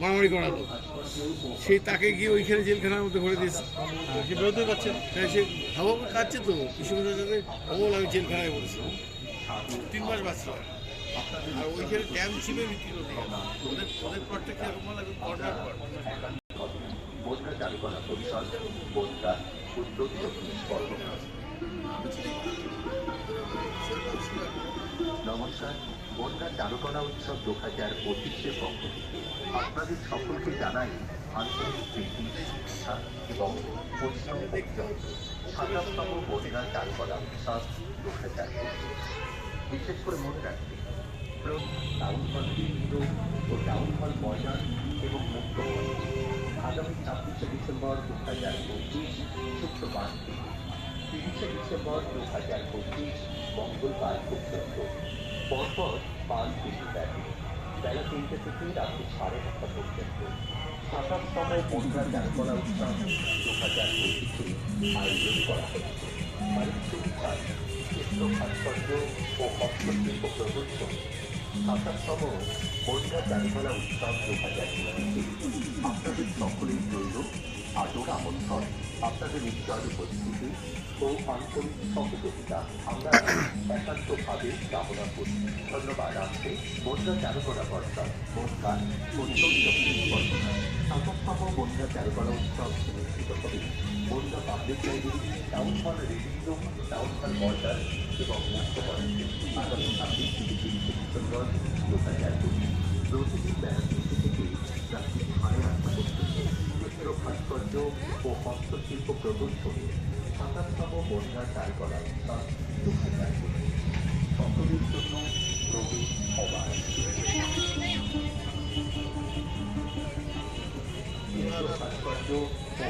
মারামারি করালো সেই তাকে গিয়ে ওইখানে জেলখানার মধ্যে ভরে দিয়েছে। সে বেরোতে পারছে হ্যাঁ সে হাওয়া কাটছে তো বিশ্ববিদ্যালয়ের সাথে অবল আমি জেলখানায় পড়েছি তিন মাস বাঁচলাম আর ওইখানে ড্যাম ছিল বিক্রি করতে ওদের ওদের প্রত্যেকটা এরকম লাগে কর্নার পর চালু করা পরিষদ বোধটা উদ্যোগ নমস্কার, বনগা চারুকলা উৎসব দু হাজার পঁচিশের পক্ষ আপনাদের সকলকে জানাই আন্তরিক প্রীতি, শুভেচ্ছা এবং পরিশ্রম সাতাশতম বনগা চারুকলা দু হাজার বিশেষ করে মনে রাখবেন টাউন হল কেন্দ্র এবং আগামী ছাব্বিশে ডিসেম্বর দু হাজার পঁচিশ, শুক্রবার। তিরিশে ডিসেম্বর দু হাজার পঁচিশ মঙ্গলবার পর্যন্ত পরপর পাঁচ দিন ব্যাপী। বেলা তিনটে থেকে রাত্রি সাড়ে আটটা পর্যন্ত। সাতাশতম বনগা চারকলা উৎসব দু হাজার পঁচিশে আয়োজন করা হচ্ছে উৎসব দু হাজার আপনাদের সকলের জন্য আদর আমন্ত্রণ। আপনাদের উজ্জ্বল উপস্থিতি ও আন্তরিক সহযোগিতা আমরা একান্তভাবে কামনা করি। ধন্যবাদ আছে বনগা চারুকলা পর্ষদ বনগা উত্তর চব্বিশ পরগনা সাতাশতম বনগা চারুকলা উৎসব অনুষ্ঠিত হবে Bongaon public library town hall reading room town hall ময়দান এবং মুক্ত কলেজে আগামী ছাব্বিশ তিরিশে ডিসেম্বর দু হাজার পঁচিশ প্রতিদিন বেলা থেকে ভাস্কর্য ও হস্তশিল্প প্রদর্শনী সাতাশতম বন্যা চারকলা করা দু হাজার পঁচিশ সকলের জন্য প্রবেশ হবার। ভাস্কর্য